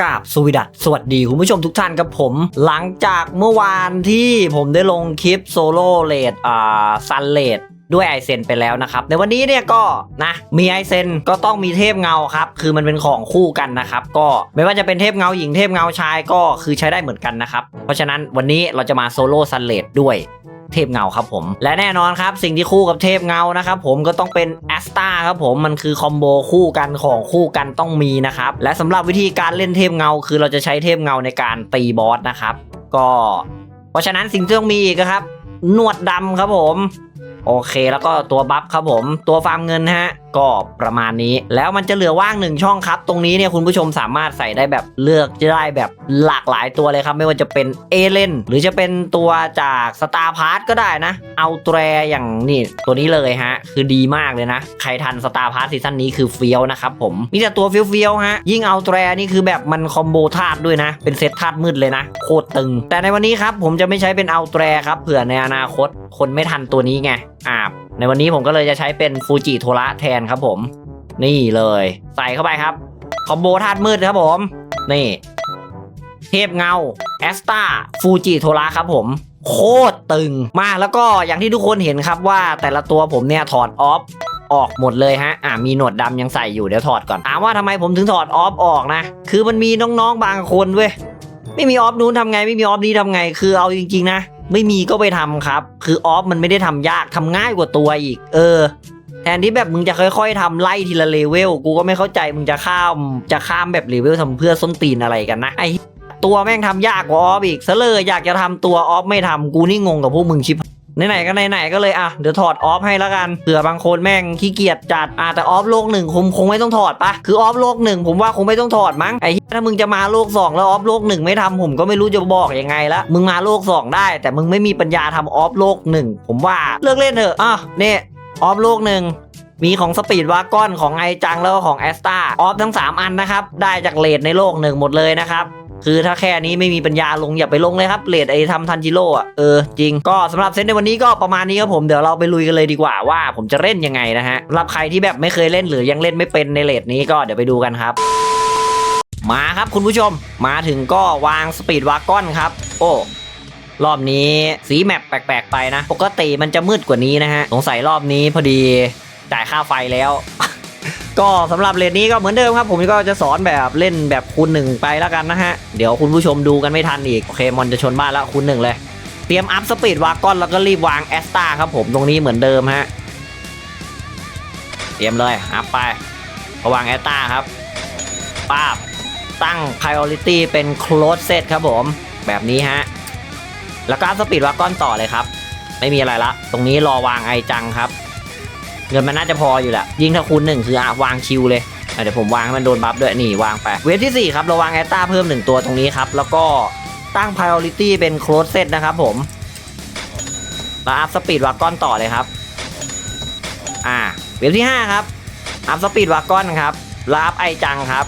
กราบสวสดัสสวัสดีคุณผู้ชมทุกท่านกับผม หลังจากเมื่อวานที่ผมได้ลงคลิปโซโล่เลดอ่าซันเลดด้วยไอเซนไปแล้วนะครับ ในวันนี้เนี่ยก็นะมีไอเซนก็ต้องมีเทพเงาครับ คือมันเป็นของคู่กันนะครับ ก็ไม่ว่าจะเป็นเทพเงาหญิงเทพเงาชายก็คือใช้ได้เหมือนกันนะครับ เพราะฉะนั้นวันนี้เราจะมาโซโล่ซันเลดด้วย เทพเงาครับผม และแน่นอนครับสิ่งที่คู่กับเทพเงานะครับผมก็ต้องเป็นแอสตาครับผมมันคือคอมโบคู่กันของคู่กันต้องมีนะครับและสำหรับวิธีการเล่นเทพเงา คือเราจะใช้เทพเงาในการตีบอสนะครับก็เพราะฉะนั้นสิ่งที่ต้องมีอีกครับหนวดดำครับผม โอเคแล้วก็ตัวบัฟครับผม ตัวฟาร์มเงินฮะ ก็ประมาณนี้ แล้วมันจะเหลือว่างหนึ่งช่องครับ ตรงนี้เนี่ยคุณผู้ชมสามารถใส่ได้แบบเลือกจะได้แบบหลากหลายตัวเลยครับ ไม่ว่าจะเป็นเอเลนหรือจะเป็นตัวจากสตาร์พาร์ตก็ได้นะ เอาแตรอย่างนี่ตัวนี้เลยฮะ คือดีมากเลยนะ ใครทันสตาร์พาร์ตซีซั่นนี้คือเฟี้ยวนะครับผมมีแต่ตัวเฟี้ยวๆฮะยิ่งเอาแตรนี่คือแบบมันคอมโบธาตุด้วยนะ เป็นเซตธาตุมืดเลยนะโคตรตึง แต่ในวันนี้ครับผมจะไม่ใช้เป็นเอาแตรครับเผื่อในอนาคตคนไม่ทันตัวนี้ไง อ่าในวันนี้ผมก็เลยจะใช้เป็นฟูจิโทระแทนครับผม นี่เลย ใส่เข้าไปครับ คอมโบธาตุมืดครับผม นี่ เทพเงาแอสตาฟูจิโทระครับผมโคตรตึงมากแล้วก็อย่างที่ทุกคนเห็นครับว่าแต่ละตัวผมเนี่ยถอดออฟออกหมดเลยฮะ อ่ามีหนวดดำยังใส่อยู่เดี๋ยวถอดก่อน ถามว่าทำไมผมถึงถอดออฟออกนะ คือมันมีน้องๆบางคนเว้ย ไม่มีออฟนู้นทำไง ไม่มีออฟนี้ทำไง คือเอาจริงๆนะ ไม่มีก็ไปทำครับ คือออฟมันไม่ได้ทำยากทำง่ายกว่าตัวอีก เออ แทนที่แบบมึงจะค่อยๆทำไล่ทีละเลเวล กูก็ไม่เข้าใจมึงจะข้ามจะข้ามแบบเลเวลทำเพื่อส้นตีนอะไรกันนะไอตัวแม่งทำยากกว่าออฟอีกซะเลยอยากจะทำตัวออฟไม่ทำกูนี่งงกับพวกมึงชิบ ไหนๆก็ไหนๆก็เลยอะเดี๋ยวถอดออฟให้แล้วกันเผื่อบางคนแม่งขี้เกียจจัดอะแต่ออฟโลกหนึ่งคงคงไม่ต้องถอดปะคือออฟโลกหนึ่งผมว่าคงไม่ต้องถอดมั้งไอ้ถ้ามึงจะมาโลกสองแล้วออฟโลกหนึ่งไม่ทำผมก็ไม่รู้จะบอกยังไงละมึงมาโลกสองได้ แต่มึงไม่มีปัญญาทำออฟโลกหนึ่งผมว่าเลิกเล่นเถอะอะเนี่ยออฟโลกหนึ่งมีของสปีดวากอนของไอจังแล้วก็ของแอสตาออฟทั้งสามอันนะครับ ได้จากเลดในโลกหนึ่งหมดเลยนะครับ คือถ้าแค่นี้ไม่มีปัญญาลงอย่าไปลงเลยครับเลดไอทำทันจิโร่อะเออจริงก็สำหรับเซตในวันนี้ก็ประมาณนี้ครับผมเดี๋ยวเราไปลุยกันเลยดีกว่าว่าผมจะเล่นยังไงนะฮะสำหรับใครที่แบบไม่เคยเล่นหรือยังเล่นไม่เป็นในเลดนี้ก็เดี๋ยวไปดูกันครับมาครับคุณผู้ชมมาถึงก็วางสปีดวากอนครับ โอ้ รอบนี้สีแมปแปลกๆไปนะ ปกติมันจะมืดกว่านี้นะฮะ สงสัยรอบนี้พอดีจ่ายค่าไฟแล้ว ก็สำหรับเลนนี้ก็เหมือนเดิมครับ ผมก็จะสอนแบบเล่นแบบคูณหนึ่งไปแล้วกันนะฮะ เดี๋ยวคุณผู้ชมดูกันไม่ทันอีก โอเคมอนจะชนบ้านแล้วคูณหนึ่งเลย เตรียมอัพสปีดวากอนแล้วก็รีบวางแอสตาครับผมตรงนี้เหมือนเดิมฮะ เตรียมเลยอัพไประวางแอสตาครับป้าบตั้ง priority เป็น close set ครับผม แบบนี้ฮะ แล้วก็สปีดวากอนต่อเลยครับ ไม่มีอะไรละ ตรงนี้รอวางไอจังครับ เงินมันน่าจะพออยู่แหละยิ่งถ้าคูณหนึ่งคืออะวางคิวเลยเดี๋ยวผมวางให้มันโดนบัฟด้วยนี่วางไป เวฟที่ 4 ครับเราวางแอตตาเพิ่ม 1 ตัวตรงนี้ครับ แล้วก็ตั้ง priority เป็น close set นะครับผมแล้วอัพสปีดวากอนต่อเลยครับอ่าเวฟที่ 5 ครับอัพสปีดวากอนครับแล้วอัพไอจังครับ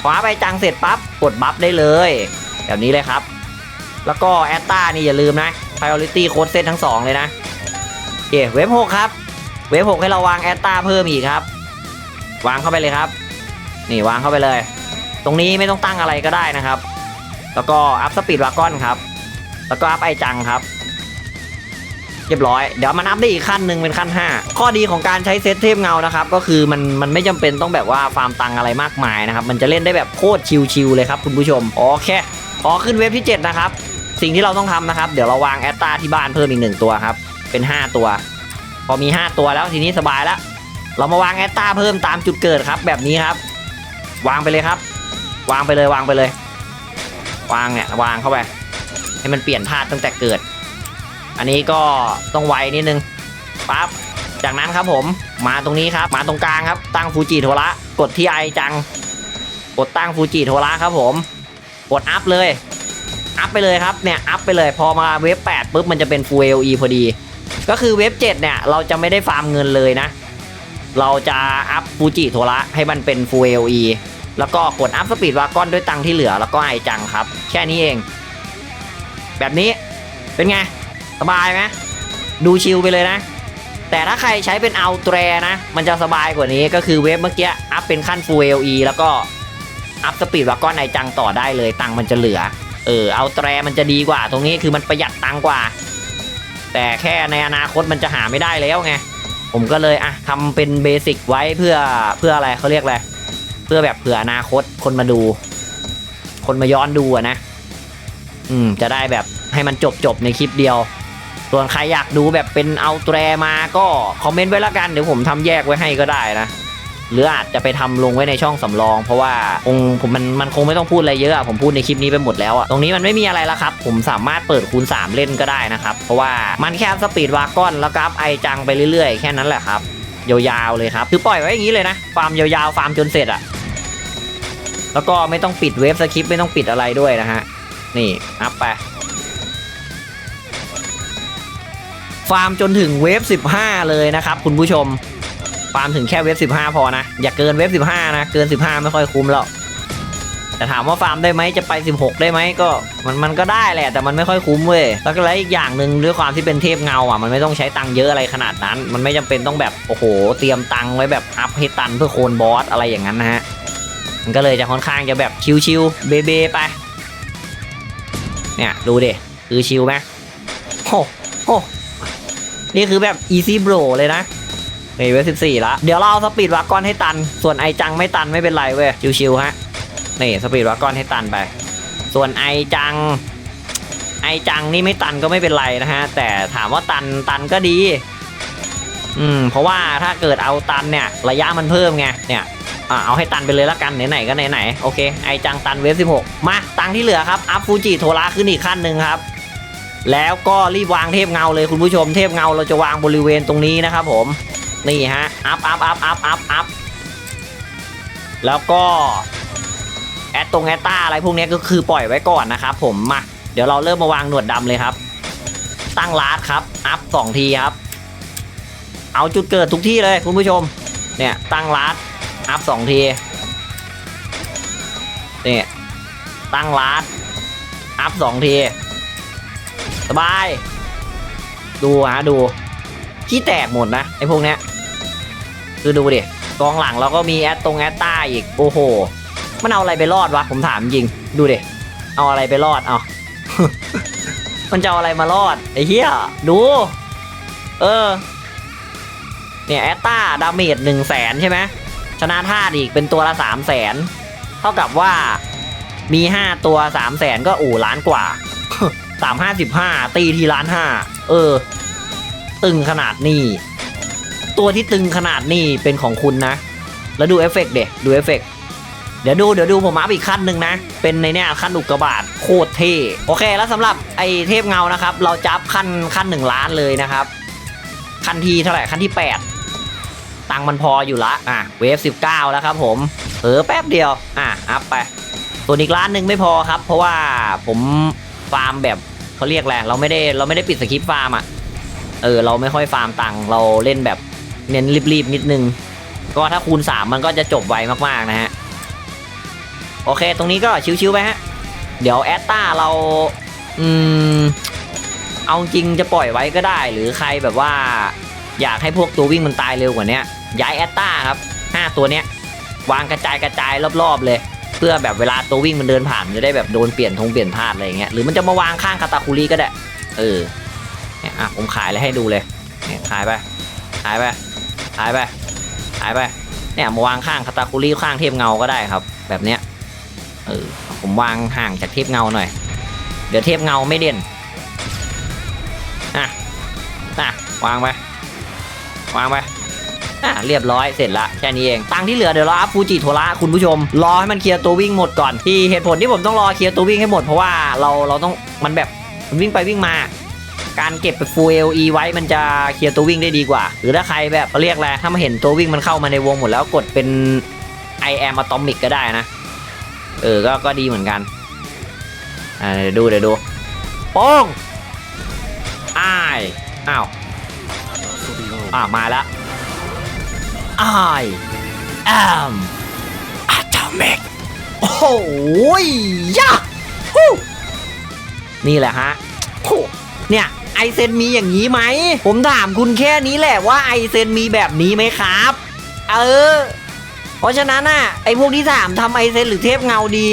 พออัพไอจังเสร็จปั๊บกดบัฟได้เลย แบบนี้เลยครับ แล้วก็แอตตานี่อย่าลืมนะ priority close set ทั้งสองเลยนะโอเคเวฟ6ครับ เวฟหกให้เราวางแอตตาเพิ่มอีกครับ วางเข้าไปเลยครับ นี่วางเข้าไปเลย ตรงนี้ไม่ต้องตั้งอะไรก็ได้นะครับ แล้วก็อัพสปีดวากอนครับ แล้วก็อัพไอจังครับเรียบร้อย เดี๋ยวมันอัพได้อีกขั้นหนึ่งเป็นขั้น 5 ข้อดีของการใช้เซตเทพเงานะครับ ก็คือมันมันไม่จำเป็นต้องแบบว่าฟาร์มตังอะไรมากมายนะครับ มันจะเล่นได้แบบโคตรชิลๆเลยครับคุณผู้ชม โอเคพอขึ้นเวฟที่ 7 นะครับ สิ่งที่เราต้องทำนะครับ เดี๋ยวเราวางแอตตาที่บ้านเพิ่มอีกหนึ่งตัวครับ เป็น 5 ตัว พอมี 5 ตัวแล้วทีนี้สบายแล้ว เรามาวางแอตตาเพิ่มตามจุดเกิดครับ แบบนี้ครับ วางไปเลยครับ วางไปเลยวางไปเลย วางเนี่ยวางเข้าไปให้มันเปลี่ยนธาตุตั้งแต่เกิด อันนี้ก็ต้องไวนิดนึงปั๊บจากนั้นครับผมมาตรงนี้ครับ มาตรงกลางครับตั้งฟูจิโทระกดที่ไอจัง กดตั้งฟูจิโทระครับผม กดอัพเลย อัพไปเลยครับเนี่ยอัพไปเลยพอมาเวฟ8ปุ๊บมันจะเป็น Full LE พอดี ก็คือเว็บ7เนี่ยเราจะไม่ได้ฟาร์มเงินเลยนะ เราจะอัพฟูจิโทระให้มันเป็น Full LE แล้วก็กดอัพสปีดวากอนด้วยตังที่เหลือแล้วก็ไอจังครับ แค่นี้เอง แบบนี้เป็นไง สบายไหมดูชิลไปเลยนะ แต่ถ้าใครใช้เป็นเอาแตรนะ มันจะสบายกว่านี้ก็คือเว็บเมื่อกี้อัพเป็นขั้น Full LE แล้วก็อัพสปีดวากอนไอจังต่อได้เลยตังมันจะเหลือเออเอาแตรมันจะดีกว่า ตรงนี้คือมันประหยัดตังกว่า แต่แค่ในอนาคตมันจะหาไม่ได้แล้วไง ผมก็เลยอะทำเป็นเบสิกไว้เพื่อเพื่ออะไรเขาเรียกอะไร เพื่อแบบเผื่ออนาคตคนมาดู คนมาย้อนดูอะนะ อืม จะได้แบบให้มันจบจบในคลิปเดียว ส่วนใครอยากดูแบบเป็นเอาแตรมาก็คอมเมนต์ไว้ละกัน เดี๋ยวผมทำแยกไว้ให้ก็ได้นะ หรืออาจจะไปทำลงไว้ในช่องสำรอง เพราะว่าคงผมมันมันคงไม่ต้องพูดอะไรเยอะอะผมพูดในคลิปนี้ไปหมดแล้วอะตรงนี้มันไม่มีอะไรแล้วครับ ผมสามารถเปิดคูณ 3 เล่นก็ได้นะครับ เพราะว่ามันแค่สปีดวากอนแล้วก็อัพไอจังไปเรื่อยๆ แค่นั้นแหละครับยาวๆเลยครับคือปล่อยไว้อย่างนี้เลยนะฟาร์มยาวๆฟาร์มจนเสร็จอะแล้วก็ไม่ต้องปิดเวฟสคริปต์ไม่ต้องปิดอะไรด้วยนะฮะนี่อัพไปฟาร์มจนถึงเวฟ 15 เลยนะครับคุณผู้ชมาร์มถึงแค่เวฟ15พอนะ อย่าเกินเวฟ15นะ เกิน15ไม่ค่อยคุ้มแล้วแต่ถามว่าฟาร์มได้ไหมจะไป 16 ได้ไหมก็มันมันก็ได้แหละ แต่มันไม่ค่อยคุ้มเว้ยแล้วก็แล้วอีกอย่างหนึ่งด้วยความที่เป็นเทพเงาอะมันไม่ต้องใช้ตังค์เยอะอะไรขนาดนั้น มันไม่จำเป็นต้องแบบโอ้โห เตรียมตังค์ไว้แบบอัพให้ตันเพื่อโคนบอสอะไรอย่างนั้นนะฮะมันก็เลยจะค่อนข้างจะแบบชิวๆเบเบไปเนี่ยดูดิคือชิวไหมโอ้โหนี่คือแบบ easy bro เลยนะ นี่เวฟสิบสี่ละเดี๋ยวเราเอาสปีดวากอนให้ตัน ส่วนไอจังไม่ตันไม่เป็นไรเว้ยชิวๆฮะนี่สปีดวากอนให้ตันไป ส่วนไอจัง ไอจังนี่ไม่ตันก็ไม่เป็นไรนะฮะ แต่ถามว่าตันตันก็ดี อืม เพราะว่าถ้าเกิดเอาตันเนี่ย ระยะมันเพิ่มไงเนี่ยอ่าเอาให้ตันไปเลยละกันไหนๆก็ไหนๆโอเคไอจังตันเวฟ16 มาตังที่เหลือครับ อัพฟูจิโทระขึ้นอีกขั้นหนึ่งครับ แล้วก็รีบวางเทพเงาเลยคุณผู้ชมเทพเงาเราจะวางบริเวณตรงนี้นะครับผม นี่ฮะ อัพอัพอัพอัพอัพอัพแล้วก็ แอดตรงแอตตาอะไรพวกนี้ก็คือปล่อยไว้ก่อนนะครับผม มา เดี๋ยวเราเริ่มมาวางหนวดดำเลยครับ ตั้งลาดครับ อัพสองทีครับ เอาจุดเกิดทุกที่เลยคุณผู้ชม เนี่ย ตั้งลาดอัพสองทีนี่ตั้งลาดอัพสองที สบาย ดูฮะดูขี้แตกหมดนะไอ้พวกเนี้ย คือดูดิกองหลังเราก็มีแอดตรงแอดต้าอีกโอ้โห มันเอาอะไรไปรอดวะผมถามจริง ดูดิเอาอะไรไปรอดเอามันจะเอาอะไรมารอดไอ้เหี้ยดู เออ เนี่ยแอตตาดาเมจหนึ่งแสนใช่ไหมชนะธาตุอีกเป็นตัวละสามแสนเท่ากับว่ามีห้าตัวสามแสนก็อู่ล้านกว่าสามห้าสิบห้าตีทีล้านห้าเออ ตึงขนาดนี้ ตัวที่ตึงขนาดนี้เป็นของคุณนะ แล้วดูเอฟเฟกต์เดดูเอฟเฟกต์เดี๋ยวดูเดี๋ยวดูผมอัพอีกขั้นหนึ่งนะ เป็นในเนี่ยขั้นอุกกาบาตโคตรเท่โอเค แล้วสำหรับไอเทพเงานะครับ เราจับขั้นขั้นหนึ่งล้านเลยนะครับ ขั้นที่เท่าไหร่ขั้นที่แปดตังมันพออยู่ละอะเวฟ19 แล้วครับผมเออแป๊บเดียวอะอัพไปส่วนอีกร้านหนึ่งไม่พอครับ เพราะว่าผมฟาร์มแบบเขาเรียกแหละเราไม่ได้เราไม่ได้ปิดสคริปต์ฟาร์มอะเออเราไม่ค่อยฟาร์มตังเราเล่นแบบ เน้นรีบๆนิดนึง ก็ถ้าคูณ 3 มันก็จะจบไวมากๆนะฮะ โอเค ตรงนี้ก็ชิวๆไปฮะ เดี๋ยวแอตตาเราอืมเอาจริงจะปล่อยไว้ก็ได้ หรือใครแบบว่า อยากให้พวกตัววิ่งมันตายเร็วกว่านี้ยย้ายแอตตาครับ 5 ตัวเนี้ยวางกระจายกระจายรอบๆเลย เพื่อแบบเวลาตัววิ่งมันเดินผ่านจะได้แบบโดนเปลี่ยนทงเปลี่ยนธาตุอะไรอย่างเงี้ยหรือมันจะมาวางข้างคาตาคุรีก็ได้ เออเนี่ยอะผมขายเลยให้ดูเลยเนี่ยขายไปายไปขายไปขายไป เนี่ยมาวางข้างคาตาคุรีข้างเทพเงาก็ได้ครับ แบบเนี้ยเออผมวางห่างจากเทพเงาหน่อย เดี๋ยวเทพเงาไม่เด่นอะอะวางไปวางไปอะเรียบร้อยเสร็จละแค่นี้เองตังที่เหลือเดี๋ยวเราอัพฟูจิโทระคุณผู้ชม รอให้มันเคลียร์ตัววิ่งหมดก่อนที่เหตุผลที่ผมต้องรอเคลียร์ตัววิ่งให้หมดเพราะว่าเราเราต้องมันแบบวิ่งไปวิ่งมา การเก็บไปฟูเอลีไว้มันจะเคลียร์ตัววิ่งได้ดีกว่า หรือถ้าใครแบบเรียกอะไรถ้ามาเห็นตัววิ่งมันเข้ามาในวงหมดแล้วกดเป็น I am atomic ก็ได้นะ เออก็ก็ดีเหมือนกันอ่าเดี๋ยวดูเดี๋ยวดูโป้งอ้ายอ้าวอ่ามาแล้ว I am atomic โอ้โหยะฮู้นี่แหละฮะโอ้ เนี่ยไอเซนมีอย่างนี้ไหม ผมถามคุณแค่นี้แหละว่าไอเซนมีแบบนี้ไหมครับ เออ เพราะฉะนั้นน่ะไอพวกที่ถามทำไอเซนหรือเทพเงาดี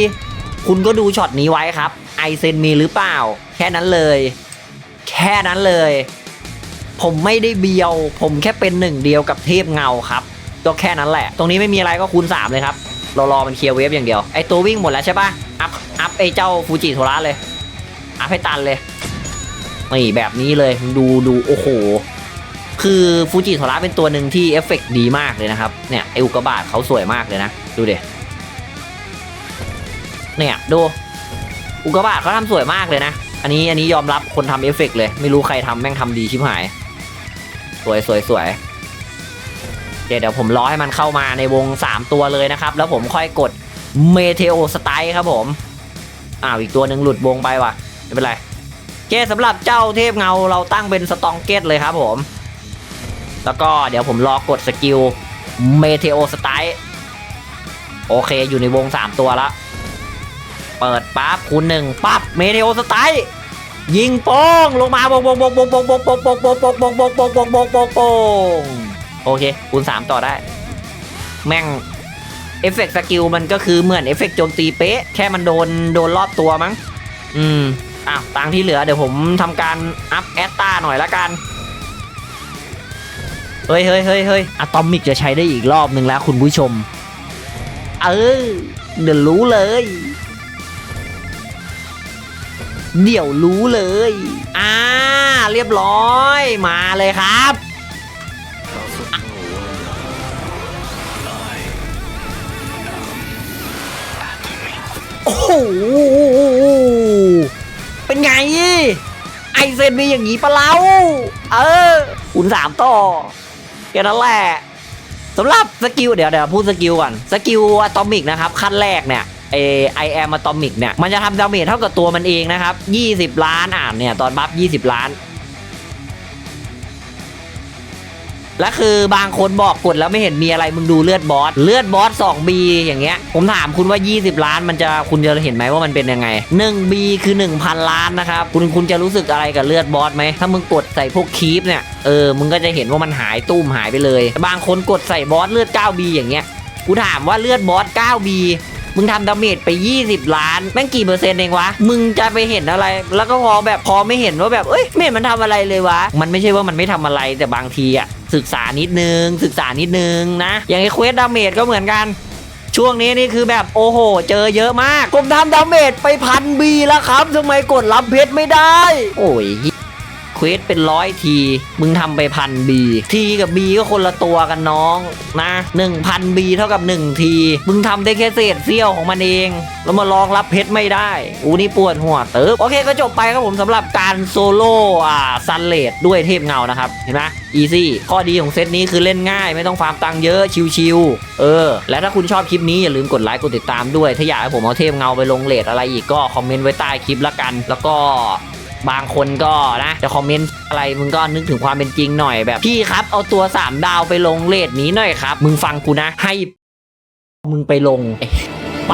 คุณก็ดูช็อตนี้ไว้ครับ ไอเซนมีหรือเปล่า แค่นั้นเลย แค่นั้นเลย ผมไม่ได้เบียว ผมแค่เป็นหนึ่งเดียวกับเทพเงาครับก็แค่นั้นแหละ ตรงนี้ไม่มีอะไรก็คูณ3เลยครับเรารอมันเคลียร์เวฟอย่างเดียวไอตัววิ่งหมดแล้วใช่ปะอัพอัพไอเจ้าฟูจิโทระเลยอัพให้ตันเลย นี่แบบนี้เลยดูดูโอ้โห คือฟูจิโทระเป็นตัวหนึ่งที่เอฟเฟกต์ดีมากเลยนะครับ เนี่ยไออุกบาตเขาสวยมากเลยนะ ดูเดเนี่ยดู อุกบาตเขาทำสวยมากเลยนะ อันนี้อันนี้ยอมรับคนทำเอฟเฟกต์เลย ไม่รู้ใครทำแม่งทำดีชิบหาย สวยสวยสวยเดี๋ยวเดี๋ยวผมรอให้มันเข้ามาในวง 3 ตัวเลยนะครับ แล้วผมค่อยกดเมเทโอสไตล์ครับผม อ้าวอีกตัวหนึ่งหลุดวงไปว่ะ ไม่เป็นไร เกสำหรับเจ้าเทพเงาเราตั้งเป็นสตองเกตเลยครับผม แล้วก็เดี๋ยวผมรอกดสกิลเมเทโอสไตล์โอเคอยู่ในวง 3 ตัวล้วเปิดปั๊บคูณหนึ่งปั๊บเมเทโอสไตล์ยิงโป้งลงมาบงบงบงบงบงบงบงบงบงบงบงบงบงบงบงบงบงโอเคคูณสามต่อได้ แม่งเอฟเฟกต์สกิลมันก็คือเหมือนเอฟเฟกต์โจมตีเป๊ะ แค่มันโดนโดนรอบตัวมั้ง อืม อ้าวตังที่เหลือเดี๋ยวผมทำการอัพแอตตาหน่อยละกันเฮ้ยเฮ้ยเฮ้ยเฮ้ยอะตอมิกจะใช้ได้อีกรอบหนึ่งแล้วคุณผู้ชม เออ เดี๋ยวรู้เลย เดี๋ยวรู้เลย อ่า เรียบร้อย มาเลยครับ โอ้โห เป็นไง ไอเซนมีอย่างนี้ปะเล่า เออคุณสามต่อแค่นั้นแหละสำหรับสกิลเดี๋ยวเดี๋ยวพูดสกิลก่อน สกิลอะตอมิกนะครับ ขั้นแรกเนี่ยไอไอแอมอะตอมิกเนี่ย มันจะทำดาเมจเท่ากับตัวมันเองนะครับ 20 ล้านอ่านเนี่ย ตอนบัฟ 20 ล้าน และคือบางคนบอกกดแล้วไม่เห็นมีอะไรมึงดูเลือดบอสเลือดบอส 2B อย่างเงี้ย ผมถามคุณว่า 20 ล้านมันจะคุณจะเห็นไหมว่ามันเป็นยังไง 1B คือ 1,000 ล้านนะครับ คุณคุณจะรู้สึกอะไรกับเลือดบอสไหม ถ้ามึงกดใส่พวกคีปเนี่ย เออ มึงก็จะเห็นว่ามันหายตุ้มหายไปเลย บางคนกดใส่บอสเลือด 9B อย่างเงี้ยกูถามว่าเลือดบอส 9B มึงทำดาเมจไป 20 ล้าน แม่งกี่เปอร์เซ็นต์เองวะ มึงจะไปเห็นอะไร แล้วก็พอแบบพอไม่เห็นว่าแบบเอ้ยไม่เห็นมันทำอะไรเลยวะ มันไม่ใช่ว่ามันไม่ทำอะไรแต่บางทีอะศึกษานิดนึง ศึกษานิดนึงนะ อย่างไอ้เควสดาเมจก็เหมือนกันช่วงนี้นี่คือแบบโอ้โห เจอเยอะมาก ผมทำดาเมจไปพันบีแล้วครับทำไมกดรับเพชรไม่ได้ โอ้ย เควสเป็นร้อยที มึงทำไปพันบีทีกับบีก็คนละตัวกันน้องนะหนึ่งพันบีเท่ากับหนึ่งที มึงทำได้แค่เศษเสี้ยวของมันเอง แล้วมารองรับเพชรไม่ได้ อูนี่ปวดหัวเติบโอเคก็จบไปครับผมสำหรับการโซโล่อ่าซันเลดด้วยเทพเงานะครับ เห็นไหมอีซี่ข้อดีของเซตนี้คือเล่นง่าย ไม่ต้องฟาร์มตังเยอะชิวๆเออ และถ้าคุณชอบคลิปนี้อย่าลืมกดไลค์กดติดตามด้วย ถ้าอยากให้ผมเอาเทพเงาไปลงเลดอะไรอีกก็คอมเมนต์ไว้ใต้คลิปละกัน แล้วก็ บางคนก็นะจะคอมเมนต์อะไรมึงก็นึกถึงความเป็นจริงหน่อยแบบพี่ครับเอาตัว 3 ดาวไปลงเลทนี้หน่อยครับ มึงฟังกูนะให้ มึงไปลงไป